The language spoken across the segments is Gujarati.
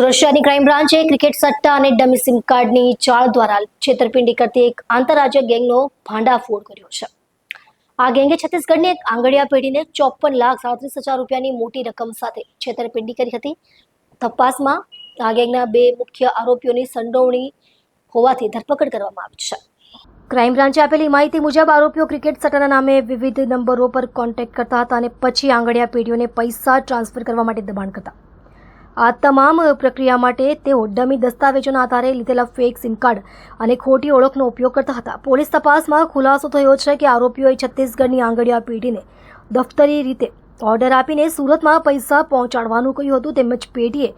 શહેરની ક્રાઇમ બ્રાન્ચે ક્રિકેટ સટ્ટા અને ડમી સિમ કાર્ડની ચાળ દ્વારા છેતરપિંડી કરતી એક આંતરરાજ્ય ગેંગનો ભાંડાફોડ કર્યો છે. આ ગેંગે છત્તીસગઢની એક આંગડિયા પેઢીને ચોપન લાખ સાડત્રીસ હજાર રૂપિયાની મોટી રકમ સાથે છેતરપિંડી કરી હતી. તપાસમાં આ ગેંગના બે મુખ્ય આરોપીઓની સંડોવણી હોવાથી ધરપકડ કરવામાં આવી છે. ક્રાઇમ બ્રાન્ચે આપેલી માહિતી મુજબ આરોપીઓ ક્રિકેટ સટ્ટાના નામે વિવિધ નંબરો પર કોન્ટેક્ટ કરતા હતા અને પછી આંગડિયા પેઢીઓને પૈસા ટ્રાન્સફર કરવા માટે દબાણ કરતા આ તમામ પ્રક્રિયા માટે તેઓ ડમી દસ્તાવેજોના આધારે લીધેલા ફેક સિમ કાર્ડ અને ખોટી ઓળખનો ઉપયોગ કરતા હતા. પોલીસ તપાસમાં ખુલાસો થયો છે કે આરોપીઓએ છત્તીસગઢની આંગળીયા પેઢીને દફતરી રીતે ઓર્ડર આપીને સુરતમાં પૈસા પહોંચાડવાનું કહ્યું હતું. તેમજ પેઢીએ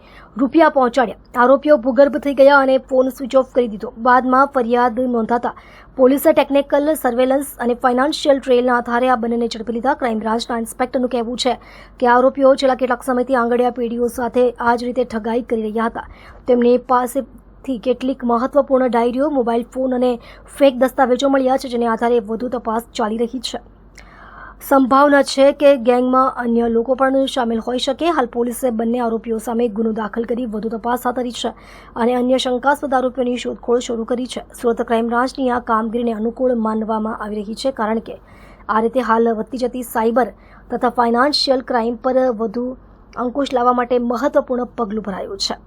રૂપિયા પહોંચાડ્યા. આરોપીઓ ભૂગર્ભ થઈ ગયા અને ફોન સ્વિચ ઓફ કરી દીધો. બાદમાં ફરિયાદ નોંધાતા પોલીસે ટેકનિકલ સર્વેલન્સ અને ફાઇનાન્શિયલ ટ્રેલના આધારે આ બંનેને ઝડપી લીધા. ક્રાઇમ બ્રાન્ચના ઇન્સ્પેક્ટરનું કહેવું છે કે આરોપીઓ છેલ્લા કેટલાક સમયથી આંગડિયા પેઢીઓ સાથે આ જ રીતે ઠગાઈ કરી રહ્યા હતા. તેમની પાસેથી કેટલીક મહત્વપૂર્ણ ડાયરીઓ મોબાઈલ ફોન અને ફેક દસ્તાવેજો મળ્યા છે, જેને આધારે વધુ તપાસ ચાલી રહી છે. સંભાવના છે કે ગેંગમાં અન્ય લોકો પણ સામેલ હોઈ શકે. હાલ પોલીસે બંને આરોપીઓ સામે ગુનો દાખલ કરી વધુ તપાસ હાથ ધરી છે અને અન્ય શંકાસ્પદ આરોપીઓની શોધખોળ શરૂ કરી છે. સુરત ક્રાઇમ બ્રાન્ચની આ કામગીરીને અનુકૂળ માનવામાં આવી રહી છે કારણ કે આ રીતે હાલ વધતી જતી સાયબર તથા ફાઇનાન્શિયલ ક્રાઇમ પર વધુ અંકુશ લાવવા માટે મહત્વપૂર્ણ પગલું ભરાયું છે.